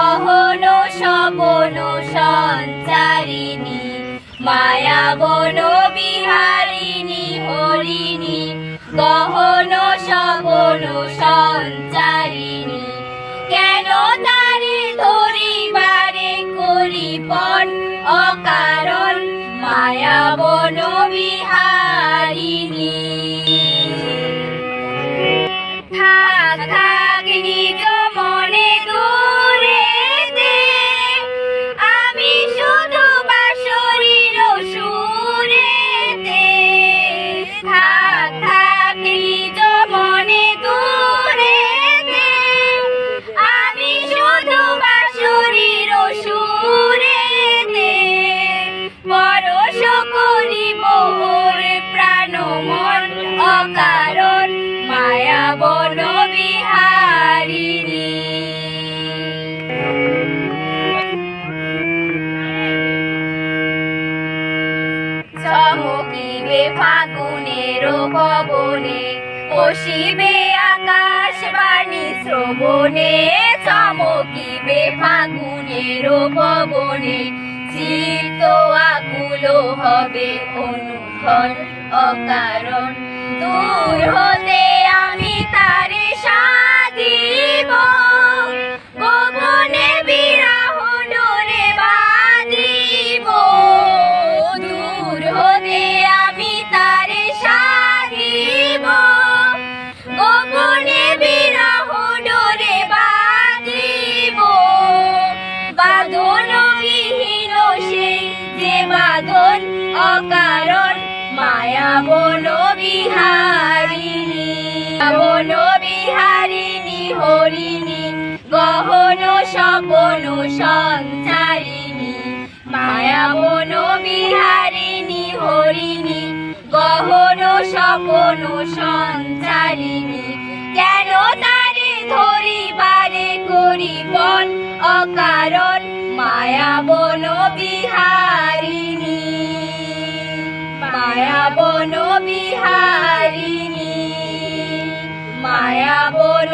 গহন সবন সঞ্চারিণী, মায়া বন বিহারিণী, হরিণী, গহন সবন সঞ্চারিণী। কেন তারে করি পণ অকারণ? মায়া বন বিহারিণী। থাক থাক, নিজ থাক চমকিবে ফাগুনের পবনে পশিবে আকাশ বাণী শ্রবণে, চমকিবে ফাগুনের আকুল হবে অনুক্ষণ অকারণ। দূর হতে আমি তারে যে বাঁধন অকারণ, মায়া বন বিহারিণী। বন বিহারিণী, হরিণী, গহন সপন সঞ্চারিণী। মায়া বন বিহারিণী, হরিণী, গহন সপন সঞ্চারিণী। কেন তারে ধরিবারে করিবন অকারণ, মায়া বন বিহারিণী? মায়া বন বিহারিণী মায়া বন